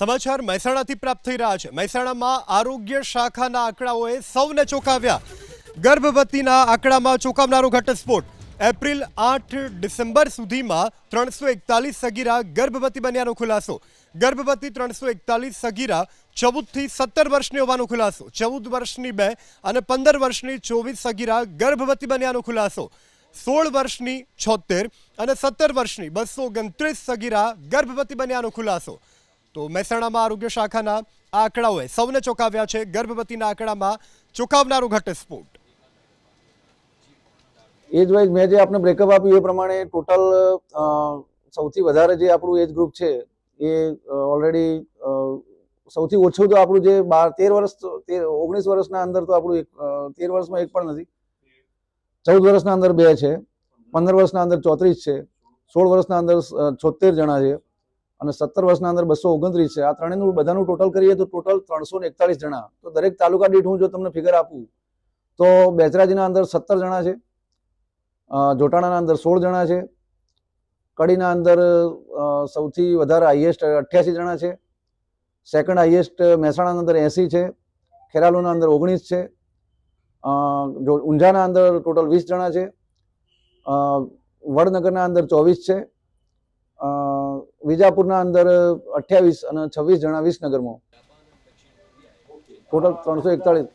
સમાચાર મહેસાણાથી પ્રાપ્ત થઈ રહ્યા છે. મહેસાણામાં આરોગ્ય શાખાના આંકડાઓએ સૌને ચોંકાવ્યા. ગર્ભવતીના આંકડામાં ચોંકાવનારો ઘટસ્ફોટ. એપ્રિલ આઠ ડિસેમ્બર સુધીમાં ત્રણસો એકતાલીસ સગીરા ગર્ભવતી બન્યાનો ખુલાસો. ગર્ભવતી ત્રણસો એકતાલીસ સગીરા ચૌદથી સત્તર વર્ષની હોવાનો ખુલાસો. ચૌદ વર્ષની બે અને પંદર વર્ષની ચોવીસ સગીરા ગર્ભવતી બન્યાનો ખુલાસો. સોળ વર્ષની છોતેર અને સત્તર વર્ષની બસો ઓગણત્રીસ સગીરા ગર્ભવતી બન્યાનો ખુલાસો. તો મહેસાણામાં આરોગ્ય શાખાના આ આંકડાઓએ સૌને ચોંકાવ્યા છે. ગર્ભવતીના આંકડામાં ચોંકાવનારો ઘટસ્ફોટ એજ વાઇઝ મેં જે આપણે બ્રેકઅપ આપ્યું એ પ્રમાણે ટોટલ સૌથી વધારે જે આપણું એજ ગ્રુપ છે એ ઓલરેડી સૌથી ઓછું તો આપણું જે બાર, તેર વર્ષ ઓગણીસ વર્ષના અંદર તો આપણું એક તેર વર્ષમાં એક પણ નથી. ચૌદ વર્ષના અંદર બે છે, પંદર વર્ષના અંદર ચોત્રીસ છે, સોળ વર્ષના અંદર છોતેર જણા છે. અને સત્તર વર્ષના અંદર બસો ઓગણત્રીસ છે. આ ત્રણેયનું બધાનું ટોટલ કરીએ તો ટોટલ ત્રણસો એકતાલીસ જણા. તો દરેક તાલુકા દીઠ હું જો તમને ફિગર આપું, તો બેચરાજીના અંદર સત્તર જણા છે જોટાણાના અંદર સોળ જણા છે, કડીના અંદર સૌથી વધારે હાઈએસ્ટ અઠ્યાસી જણા છે સેકન્ડ હાઈએસ્ટ મહેસાણાના અંદર એંસી છે, ખેરાલુના અંદર ઓગણીસ છે જો ઊંઝાના અંદર ટોટલ વીસ જણા છે વડનગરના અંદર ચોવીસ છે વિજાપુરના અંદર અઠ્યાવીસ અને છવ્વીસ જણા વિસનગરમાં. ટોટલ ત્રણસો એકતાળીસ.